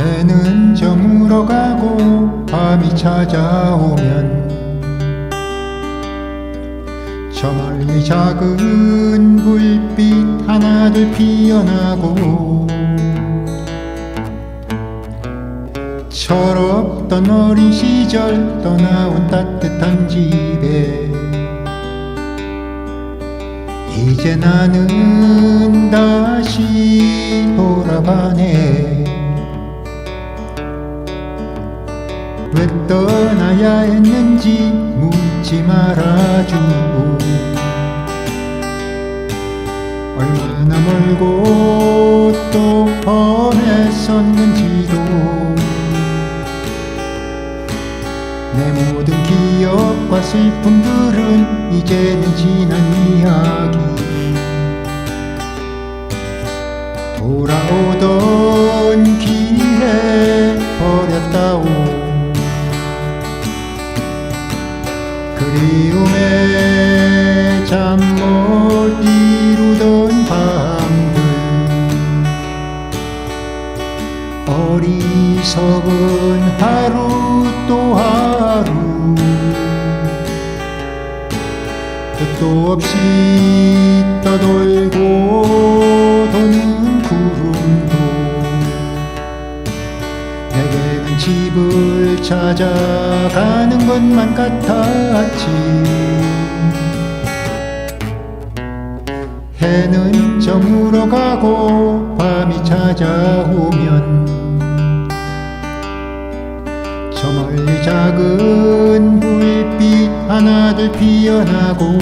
해는 저물어 가고 밤이 찾아오면 저 멀리 작은 불빛 하나둘 피어나고 철없던 어린 시절 떠나온 따뜻한 집에 이제 나는 다시 돌아가네 떠나야 했는지 묻지 말아주고 얼마나 멀고 또 험했었는지도 내 모든 기억과 슬픔들은 이제는 지난 이야기. 돌아오던 길에 버렸다오 그리움에 잠 못 이루던 밤들 어리석은 하루 또 하루 끝도 없이 떠돌고 찾아가는 것만 같았지. 해는 저물어 가고 밤이 찾아오면 저 멀리 작은 불빛 하나둘 피어나고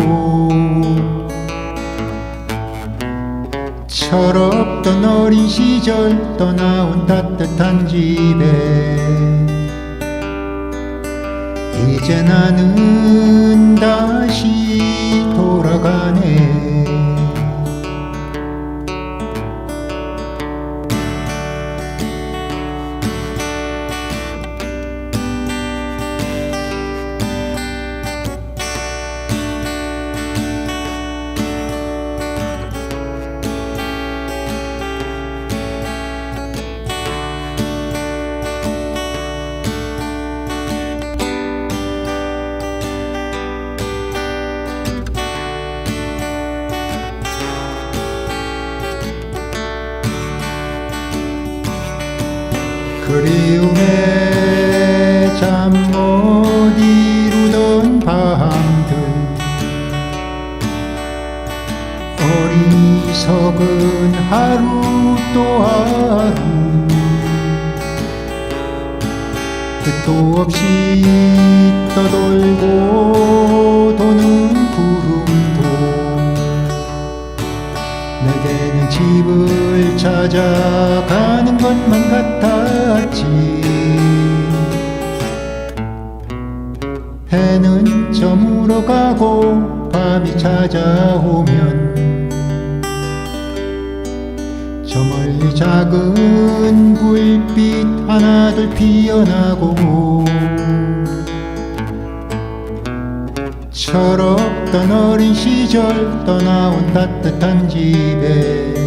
철없던 어린 시절 떠나온 따뜻한 집에 이제 나는 다시 돌아가네 그리움에 잠 못 이루던 밤들. 어리석은 하루 또 하루. 끝도 없이 떠돌고 도는 구름도. 내게는 집을 찾아가는 것만 같 았지. 해는 저물어 가고 밤이 찾아오면 저 멀리 작은 불빛 하나둘 피어나고 철없던 어린 시절 떠나온 따뜻한 집에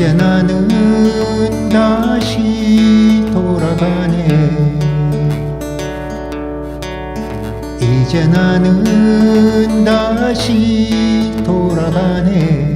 이제 나는 다시 돌아가네. 이제 나는 다시 돌아가네